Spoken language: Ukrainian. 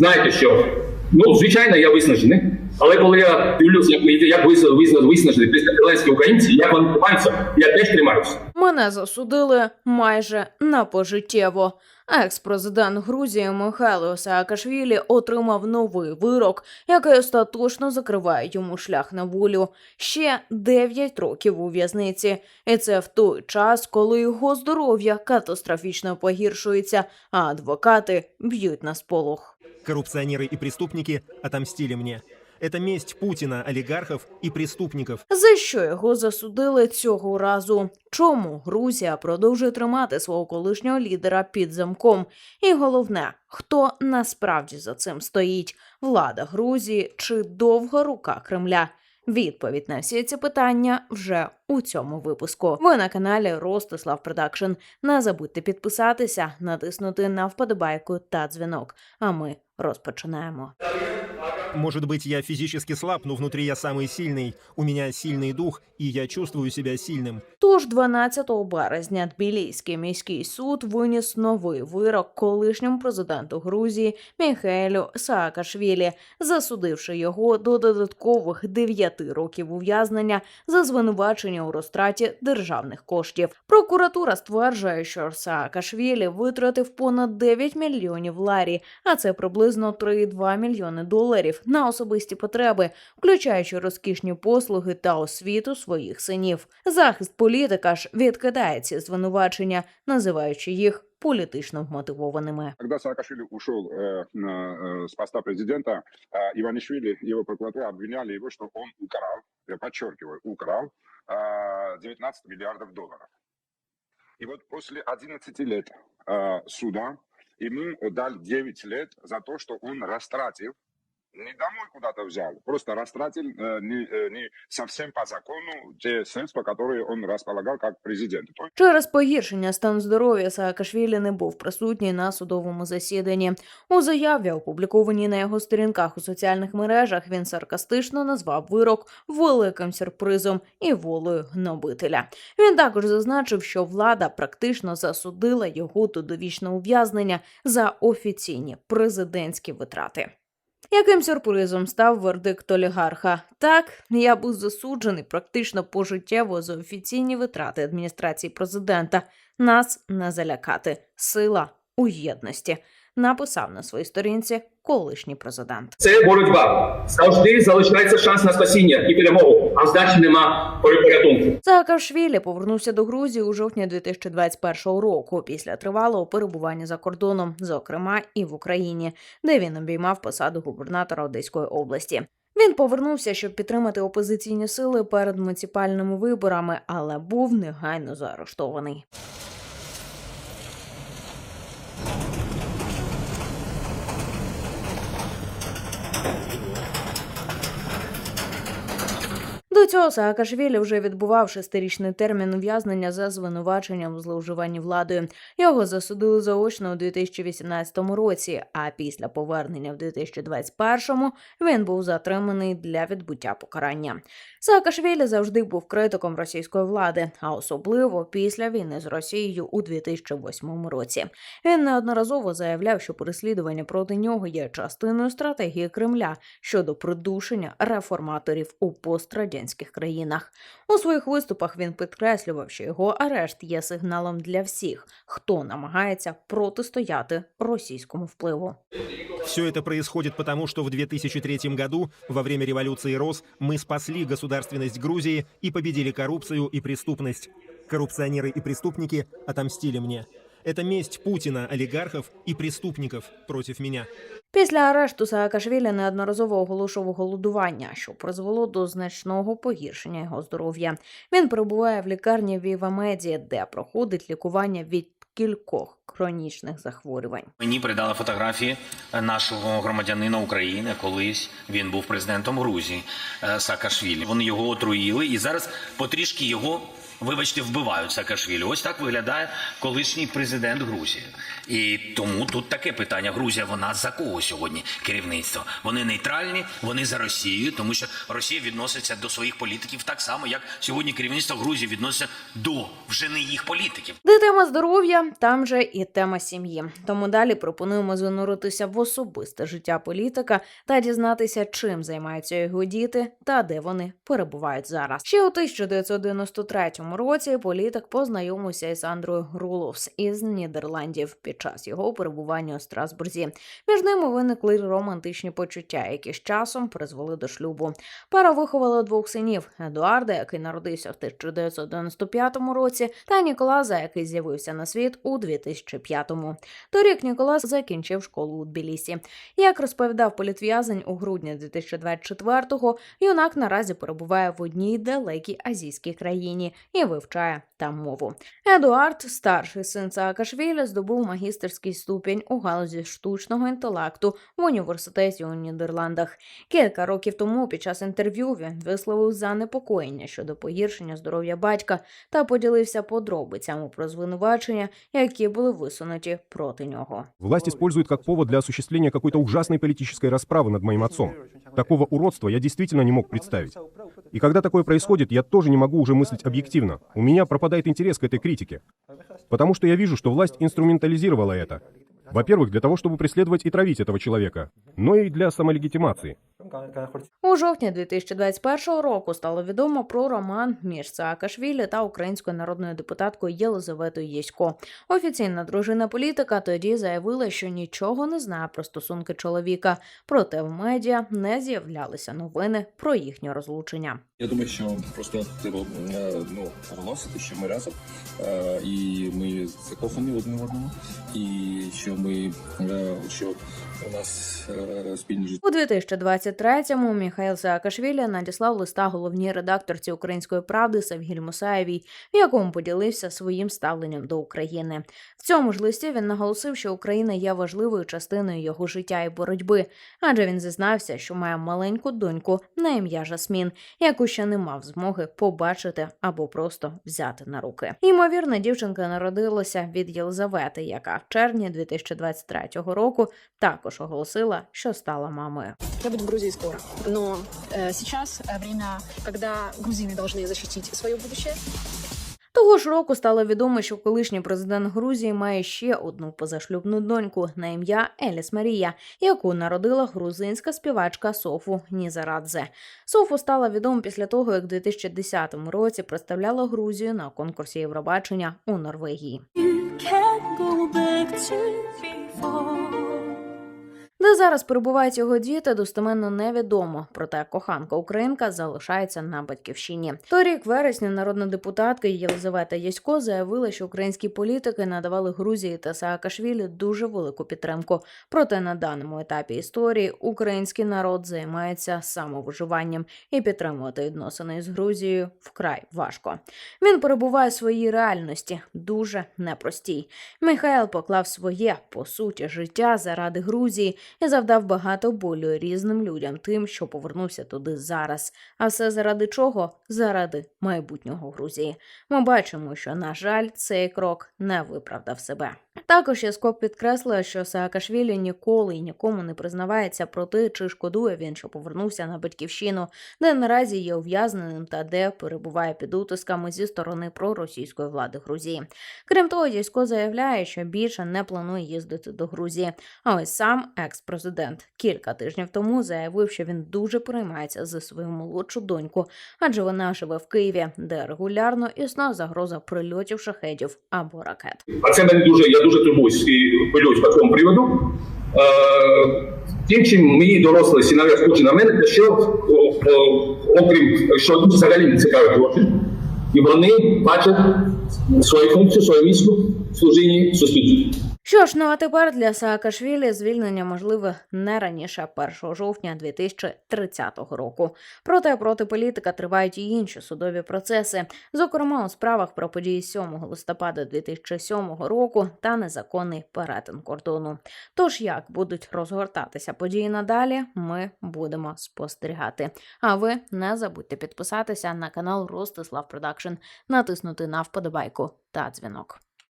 Знаєте що? Ну, звичайно, я виснажений. Але коли я дивлюся, як, як вис- вис- виснажені післязеленські українці, як вони тримаються, я теж тримаюся. Мене засудили майже на пожиттєво. Екс-президент Грузії Михайло Саакашвілі отримав новий вирок, який остаточно закриває йому шлях на волю. Ще 9 років у в'язниці. І це в той час, коли його здоров'я катастрофічно погіршується, а адвокати б'ють на сполох. Коррупционеры и преступники отомстили мне. Это месть Путина, олигархов и преступников. За що його засудили цього разу? Чому Грузія продовжує тримати свого колишнього лідера під замком? І головне, хто насправді за цим стоїть? Влада Грузії чи довга рука Кремля? Відповідь на всі ці питання вже у цьому випуску. Ви на каналі Ростислав Продакшн. Не забудьте підписатися, натиснути на вподобайку та дзвінок. А ми розпочинаємо. Может быть, я физически слаб, но внутри я самый сильный. У меня сильный дух, и я чувствую себя сильным. Тож 12 березня Тбіліський міський суд виніс новий вирок колишньому президенту Грузії Міхелю Саакашвілі, засудивши його до додаткових 9 років ув'язнення за звинувачення у розтраті державних коштів. Прокуратура стверджує, що Саакашвілі витратив понад 9 мільйонів ларі, а це приблизно 3,2 мільйони доларів на особисті потреби, включаючи розкішні послуги та освіту своїх синів. Захист політика ж відкидає ці звинувачення, називаючи їх політично вмотивованими. Когда Саакашвили ушел э, на, э, с поста президента, э, Иванишвили, его прокуратура обвиняли его, что он украл, я подчеркиваю, украл э, 19 миллиардов долларов. И вот после 11 лет э, суда ему дали 9 лет за то, что он растратил, не домой куда-то взял, просто растратил э, не, э, не совсем по закону те средства, которые он располагал как президент. То Через погіршення стану здоров'я Саакашвілі не був присутній на судовому засіданні. У заяві, опублікованій на його сторінках у соціальних мережах, він саркастично назвав вирок великим сюрпризом і волею гнобителя. Він також зазначив, що влада практично засудила його до довічного ув'язнення за офіційні президентські витрати. яким сюрпризом став вердикт олігарха? Так, я був засуджений практично пожиттєво за офіційні витрати адміністрації президента. Нас не залякати. Сила у єдності. Написав на своїй сторінці колишній президент. Це боротьба. Завжди залишається шанс на спасіння і перемогу, а здачі нема порятунку. Саакашвілі повернувся до Грузії у жовтні 2021 року після тривалого перебування за кордоном, зокрема і в Україні, де він обіймав посаду губернатора Одеської області. Він повернувся, щоб підтримати опозиційні сили перед муніципальними виборами, але був негайно заарештований. До цього Саакашвілі вже відбував шестирічний термін ув'язнення за звинуваченням у зловживанні владою. Його засудили заочно у 2018 році. А після повернення в 2021 він був затриманий для відбуття покарання. Саакашвілі завжди був критиком російської влади, а особливо після війни з Росією у 2008 році. Він неодноразово заявляв, що переслідування проти нього є частиною стратегії Кремля щодо придушення реформаторів у пострадянських країнах. У своїх виступах він підкреслював, що його арешт є сигналом для всіх, хто намагається протистояти російському впливу. Все это происходит потому, что в 2003 году, во время революции РОС, мы спасли государственность Грузии и победили коррупцию и преступность. Коррупционеры и преступники отомстили мне. Это месть Путина, олигархов и преступников против меня. Після арешту Саакашвілі неодноразово оголошував голодування, що призвело до значного погіршення його здоров'я. Він перебуває в лікарні Вівамеді, де проходить лікування від кількох хронічних захворювань. Мені передали фотографії нашого громадянина України. Колись він був президентом Грузії е, Саакашвілі. Вони його отруїли і зараз потрішки його. Вибачте, вбивають Саакашвілі. Ось так виглядає колишній президент Грузії. І тому тут таке питання. Грузія вона за кого сьогодні керівництво? Вони нейтральні, вони за Росію, тому що Росія відноситься до своїх політиків так само, як сьогодні керівництво Грузії відноситься до вже не їх політиків. Де тема здоров'я, там же і тема сім'ї. Тому далі пропонуємо зануритися в особисте життя політика та дізнатися, чим займаються його діти та де вони перебувають зараз. Ще у 1993 році політик познайомився із Андрою Руловс із Нідерландів під час його перебування у Страсбурзі. Між ними виникли романтичні почуття, які з часом призвели до шлюбу. Пара виховала двох синів: Едуарда, який народився в 1995 році, та Ніколаза, який з'явився на світ у 2005-му. Торік Ніколас закінчив школу у Тбілісі. Як розповідав політв'язень у грудні 2024-го, юнак наразі перебуває в одній далекій азійській країні і вивчає там мову. Едуард, старший син Саакашвілі, здобув магістерський ступінь у галузі штучного інтелекту в університеті у Нідерландах. Кілька років тому під час інтерв'ю він висловив занепокоєння щодо погіршення здоров'я батька та поділився подробицями про звинувачення, які були висунуті проти нього. Власть использует как повод для осуществления какой-то ужасной политической расправы над моим отцом. Такого уродства я действительно не мог представить. И когда такое происходит, я тоже не могу уже мыслить объективно. У меня пропадает интерес к этой критике. Потому что я вижу, что власть инструментализировала это. Во-первых, для того, чтобы преследовать и травить этого человека, но и для самолегитимации. У жовтні 2021 року стало відомо про роман між Саакашвілі та українською народною депутаткою Єлизаветою Єсько. Офіційна дружина політика тоді заявила, що нічого не знає про стосунки чоловіка. Проте в медіа не з'являлися новини про їхнє розлучення. Я думаю, що просто треба е, ну, оголосити, що ми разом, е, і ми закохані одне в одному, і що ми е, що у нас е, спільне життя. У 2023-му Міхайл Саакашвілі надіслав листа головній редакторці Української правди Савгіль Мусаєвій, в якому поділився своїм ставленням до України. В цьому ж листі він наголосив, що Україна є важливою частиною його життя і боротьби, адже він зізнався, що має маленьку доньку на ім'я Жасмін, яку ще не мав змоги побачити або просто взяти на руки. Ймовірно, дівчинка народилася від Єлизавети, яка в червні 2023 року також оголосила, що стала мамою. Я буду в Грузии скоро. Но э, сейчас э, время, когда грузины должны защитить свое будущее. Того ж року стало відомо, що колишній президент Грузії має ще одну позашлюбну доньку на ім'я Еліс Марія, яку народила грузинська співачка Софу Нізарадзе. Софу стала відома після того, як у 2010 році представляла Грузію на конкурсі Євробачення у Норвегії. can't go back to before. Де зараз перебувають його діти, достеменно невідомо. Проте коханка українка залишається на батьківщині. Торік вересня народна депутатка Єлизавета Ясько заявила, що українські політики надавали Грузії та Саакашвілі дуже велику підтримку. Проте на даному етапі історії український народ займається самовиживанням і підтримувати відносини з Грузією вкрай важко. Він перебуває в своїй реальності, дуже непростій. Михайло поклав своє по суті життя заради Грузії і завдав багато болю різним людям, тим, що повернувся туди зараз. А все заради чого? Заради майбутнього Грузії. Ми бачимо, що на жаль, цей крок не виправдав себе. Також Яскоп підкреслив, що Саакашвілі ніколи і нікому не признавається про те, чи шкодує він, що повернувся на батьківщину, де наразі є ув'язненим та де перебуває під утисками зі сторони проросійської влади Грузії. Крім того, Ясько заявляє, що більше не планує їздити до Грузії. А ось сам екс-президент кілька тижнів тому заявив, що він дуже переймається за свою молодшу доньку, адже вона живе в Києві, де регулярно існує загроза прильотів шахедів або ракет. А це мене дуже, я дуже турбуюсь і хвилююсь по цьому приводу. Е, тим, чим мої дорослі сінові схожі на мене, що окрім що взагалі не цікавить гроші, і вони бачать свою функцію, свою місію в служінні суспільству. Що ж, ну а тепер для Саакашвілі звільнення можливе не раніше 1 жовтня 2030 року. Проте проти політика тривають і інші судові процеси, зокрема у справах про події 7 листопада 2007 року та незаконний перетин кордону. Тож як будуть розгортатися події надалі, ми будемо спостерігати. А ви не забудьте підписатися на канал Ростислав Продакшн, натиснути на вподобайку та дзвінок.